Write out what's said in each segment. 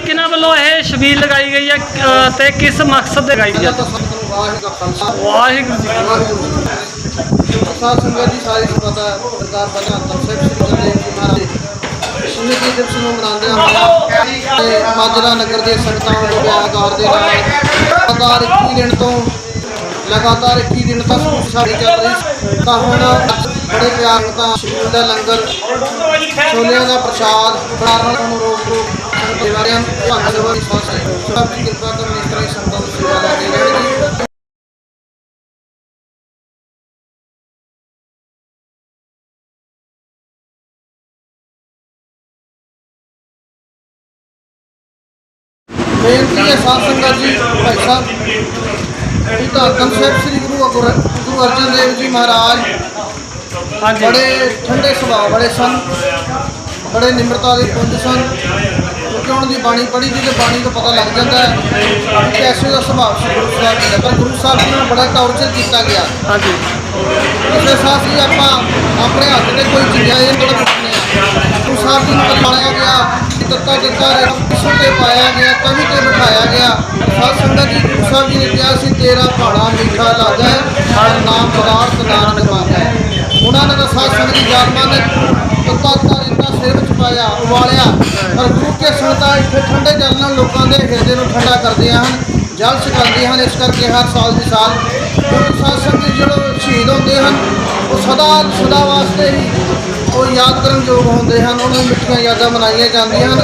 ਕਿਨਾਂ ਵੱਲੋਂ ਇਹ ਸ਼ਬੀਲ ਲਗਾਈ ਗਈ ਹੈ ਤੇ ਕਿਸ ਮਕਸਦ ਦੇ ਲਗਾਈ ਗਈ ਹੈ ਵਾਹਿਗੁਰੂ ਜੀ ਸਾਧ ਸੰਗਤ ਜੀ, ਸਾਰੀ ਪਤਾ ਸਰਕਾਰ ਬਣਾ ਤਾਂ ਸਿਰ ਸ੍ਰੀ ਗੁਰੂ ਜੀ ਮਹਾਰਾਜ ਸ਼ਹੀਦੀ ਦਿਵਸ ਨੂੰ ਮਨਾਉਂਦੇ ਹਾਂ ਤੇ ਮਾਜਰਾ ਨਗਰ ਦੇ ਸੰਗਤਾਂ ਵੱਲੋਂ ਵਿਆਹਕਾਰ ਦੇ ਨਾਲ। ਲਗਾਤਾਰ 21 ਦਿਨ ਤੋਂ, ਲਗਾਤਾਰ 21 ਦਿਨ ਤੱਕ ਸਾਡੀ ਚੱਲ ਰਹੀ ਤਾਂ ਹੁਣ ਬੜੇ ਪਿਆਰ ਨਾਲ ਸ਼ਹੀਦ ਦਾ ਲੰਗਰ, ਛੋਲਿਆਂ ਦਾ ਪ੍ਰਸ਼ਾਦ ਬਣਾਉਣ ਨੂੰ ਰੋਕ ਰੋਕ ਸੰਗਤ ਦੇ ਸਭ ਦੀ ਕਿਰਪਾ ਕਰਨ ਇਸ ਤਰ੍ਹਾਂ ਸੰਗਤਾਂ ਦੀ ਸੇਵਾ ਲੱਗੇ ਰਹਿਣਗੇ ਹੈ ਸਾਧ ਸੰਗਤ ਜੀ ਭਾਈ ਸਾਹਿਬ। ਇਹ ਤਾਂ ਕਨਸੈਪਟ ਸ੍ਰੀ ਗੁਰੂ ਗੁਰੂ ਅਰਜਨ ਦੇਵ ਜੀ ਮਹਾਰਾਜ। ਹਾਂਜੀ। ਬੜੇ ਠੰਡੇ ਸੁਭਾਅ ਵਾਲੇ ਸਨ। ਬੜੇ ਨਿਮਰਤਾ ਦੇ ਪੁੰਜ ਸਨ। ਕਿਉਂਕਿ ਉਹਨਾਂ ਦੀ ਬਾਣੀ ਪੜ੍ਹੀ ਦੀ ਤੇ ਬਾਣੀ ਤੋਂ ਪਤਾ ਲੱਗ ਜਾਂਦਾ ਹੈ ਕਿ ਕੈਸੇ ਦਾ ਸੁਭਾਅ ਗੁਰੂ ਸਾਹਿਬ ਜੀ ਦਾ। ਪਰ ਗੁਰੂ ਸਾਹਿਬ ਜੀ ਨੂੰ ਬੜਾ ਟੌਰਚਰ ਕੀਤਾ ਗਿਆ। ਹਾਂਜੀ। ਕਿਸੇ ਸਾਥ ਹੀ ਆਪਾਂ ਆਪਣੇ ਹੱਥ ਤੇ ਕੋਈ ਚੀਜ਼ਾਂ ਇਹ ਥੋੜਾ ਪੁੱਛਨੇ ਆ ਗੁਰੂ ਸਾਹਿਬ ਜੀ ਨੂੰ ਬਤਾਇਆ ਗਿਆ। ਕਿ ਦਿੱਤਾ ਦਿੱਤਾ ਰੇ ਕਿਸੇ ਤੇ ਪਾਇਆ ਗਿਆ ਕਵੀ ਤੇ ਬਿਠਾਇਆ ਗਿਆ। ਸਾਧ ਸੰਗਤ ਜੀ, ਗੁਰੂ ਸਾਹਿਬ ਜੀ ਨੇ ਕਿਹਾ ਸੀ, ਤੇਰਾ ਭਾਣਾ ਮਿੱਠਾ ਲੱਗਦਾ ਹੈ, ਹਰ ਨਾਮ ਪਦਾਰਥ ਨਾਨਕ ਮੰਗਦਾ ਉਹਨਾਂ ਨੇ ਤਾਂ ਸਾਧ ਸੰਗਤ ਦੀ ਜਾਤਮਾ ਨੇ ਤੱਤਾ ਰਿੰਦਾ ਸਿਰ ਵਿੱਚ ਪਾਇਆ ਉਵਾਲਿਆ ਪਰ ਗੁਰੂ ਕੇ ਸੰਗਤਾਂ ਇੱਥੇ ਠੰਡੇ ਜਲ ਨਾਲ ਲੋਕਾਂ ਦੇ ਹਿਰਦੇ ਨੂੰ ਠੰਡਾ ਕਰਦੀਆਂ ਹਨ, ਜਲ ਛਕਾਉਂਦੀਆਂ ਹਨ। ਇਸ ਕਰਕੇ ਹਰ ਸਾਲ ਦੀ ਸਾਲ ਗੁਰੂ ਸਾਹਿਬ ਸੰਗਤ ਜਿਹੜੇ ਸ਼ਹੀਦ ਹੁੰਦੇ ਹਨ, ਉਹ ਸਦਾ ਸਦਾ ਵਾਸਤੇ ਹੀ ਉਹ ਯਾਦ ਕਰਨ ਯੋਗ ਹੁੰਦੇ ਹਨ ਉਹਨਾਂ ਨੂੰ ਮਿੱਠੀਆਂ ਯਾਦਾਂ ਮਨਾਈਆਂ ਜਾਂਦੀਆਂ ਹਨ।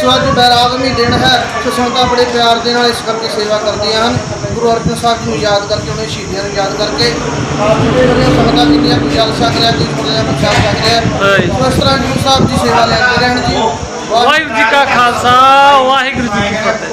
ਸੋ ਅੱਜ ਬੈਰਾਗਮੀ ਦਿਨ ਹੈ ਸੋ ਸੰਗਤਾਂ ਬੜੇ ਪਿਆਰ ਦੇ ਨਾਲ ਇਸ ਕਰਕੇ ਸੇਵਾ ਕਰਦੀਆਂ ਹਨ। ਗੁਰੂ ਅਰਜਨ ਸਾਹਿਬ ਜੀ ਨੂੰ ਯਾਦ ਕਰਕੇ ਉਹਨਾਂ ਦੀ ਸ਼ਹੀਦੀਆਂ ਨੂੰ ਯਾਦ ਕਰਕੇ ਜਿਹੜੀਆਂ ਸੰਗਤਾਂ ਕਿੰਨੀਆਂ ਕੁ ਜਲ ਛਕ ਰਿਹਾ ਕੋਈ ਥੋੜ੍ਹਾ ਜਿਹਾ ਪ੍ਰਸ਼ਾਦ ਛਕ ਰਿਹਾ। ਸੋ ਇਸ ਤਰ੍ਹਾਂ ਗੁਰੂ ਸਾਹਿਬ ਦੀ ਸੇਵਾ ਲੈਂਦੇ ਰਹਿਣ ਜੀ। ਵਾਹਿਗੁਰੂ ਜੀ ਕਾ ਖਾਲਸਾ ਵਾਹਿਗੁਰੂ ਜੀ ਕੀ ਫਤਿਹ।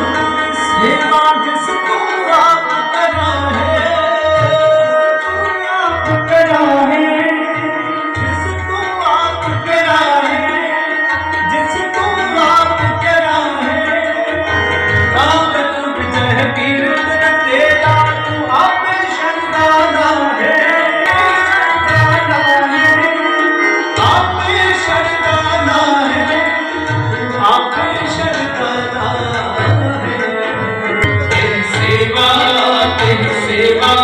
ਤੇਰੀ ਸੇਵਾ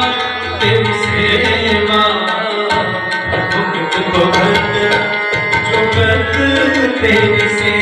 ਤੇਰੀ ਸੇਵਾ। ਭੁਗਤ ਭੁਗਤ ਜੁਗਤ ਤੇਰੀ ਸੇਵਾ।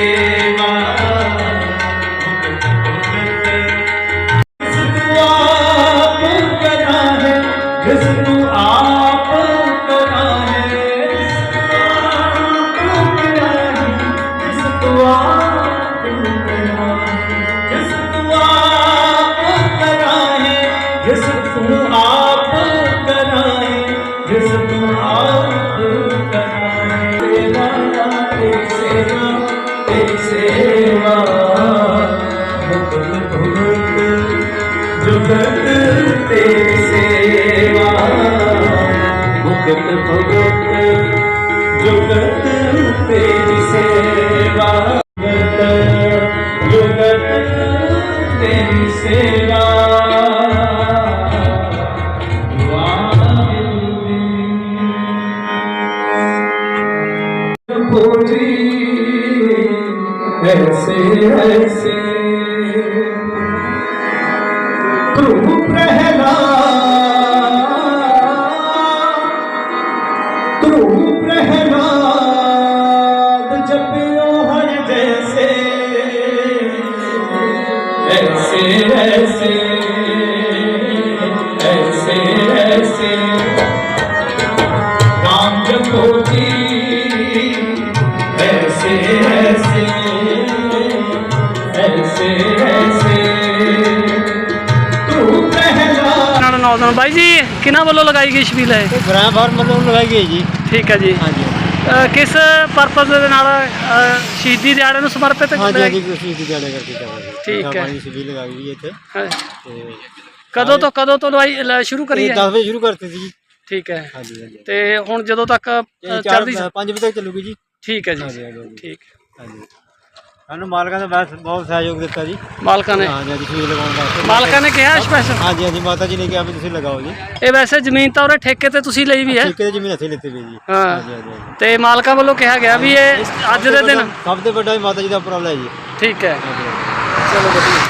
बोली, ऐसे ऐसे। तू प्रहलाद तू प्रहलाद जपियो हर जैसे। ऐसे ऐसे ऐसे ऐसे। राम जपोती ਨੌਜਵਾਨ ਬਾਈ ਜੀ ਕਿਹਨਾਂ ਵੱਲੋਂ ਲਗਾਈ ਗਈ ਛਬੀਲ ਹੈ ਗ੍ਰਾਂ ਫਾਰਮ ਵੱਲੋਂ ਲਗਾਈ ਗਈ ਜੀ। ਠੀਕ ਹੈ ਜੀ। ਹਾਂਜੀ। ਅ, ਕਿਸ ਪਰਪਸ ਦੇ ਨਾਲ ਅ, ਸ਼ਹੀਦੀ ਦਿਹਾੜੇ ਨੂੰ ਸਮਰਪਿਤ ਹਾਂਜੀ ਹਾਂਜੀ ਤੁਸੀਂ ਦੀ ਜਾਣੇ ਕਰਕੇ ਕਰ ਰਹੇ ਠੀਕ ਹੈ। ਪਾਣੀ ਸੀ ਲਗਾਈ ਗਈ ਇੱਥੇ। ਤੇ ਕਦੋਂ ਤੋਂ ਕਦੋਂ ਤੋਂ ਲਵਾਈ ਲ- ਸ਼ੁਰੂ ਕਰੀ ਇਹ ਹੈ? 10 ਵਜੇ ਸ਼ੁਰੂ ਕਰਤੀ ਸੀ ਜੀ। ਠੀਕ ਹੈ। ਹਾਂਜੀ ਹਾਂਜੀ। ਤੇ ਹੁਣ ਜਦੋਂ ਤੱਕ ਅ, ਇਹ ਚੱਲਦੀ 4 5 ਵਜੇ ਤੱਕ ਚੱਲੂਗੀ ਜੀ। ਠੀਕ ਹੈ ਜੀ। ਹਾਂਜੀ, ਹਾਂਜੀ, ਹਾਂਜੀ। ਠੀਕ। ਹਾਂਜੀ। ਸਾਨੂੰ ਮਾਲਕਾਂ ਦਾ ਬਹੁਤ ਬਹੁਤ ਸਹਿਯੋਗ ਦਿੱਤਾ ਜੀ। ਮਾਲਕਾਂ ਨੇ? ਹਾਂਜੀ ਹਾਂਜੀ ਸ਼ੀਲ ਲਗਾਉਣ ਵਾਸਤੇ ਮਾਲਕਾਂ ਨੇ ਕਿਹਾ ਸਪੈਸ਼ਲ ਹਾਂਜੀ ਹਾਂਜੀ ਮਾਤਾ ਜੀ ਨੇ ਕਿਹਾ ਵੀ ਤੁਸੀਂ ਲਗਾਓ ਜੀ। ਇਹ ਵੈਸੇ ਜ਼ਮੀਨ ਤਾਂ ਉਹਨੇ ਠੇਕੇ ਤੇ ਤੁਸੀਂ ਲਈ ਵੀ ਹੈ। ਠੇਕੇ ਦੀ ਜ਼ਮੀਨ ਅਸੀਂ ਲਿੱਤੀ ਵੀ ਜੀ। ਹਾਂ। ਹਾਂਜੀ ਹਾਂਜੀ ਹਾਂਜੀ। ਤੇ ਮਾਲਕਾਂ ਵੱਲੋਂ ਕਿਹਾ ਗਿਆ ਵੀ ਇਹ ਅੱਜ ਦੇ ਦਿਨ ਸਭ ਤੋਂ ਵੱਡਾ ਮਾਤਾ ਜੀ ਦਾ ਉਪਰਾਲਾ ਹੈ ਜੀ। ਠੀਕ ਹੈ। ਹਾਂਜੀ, ਹਾਂਜੀ। ਚਲੋ ਵਧੀਆ।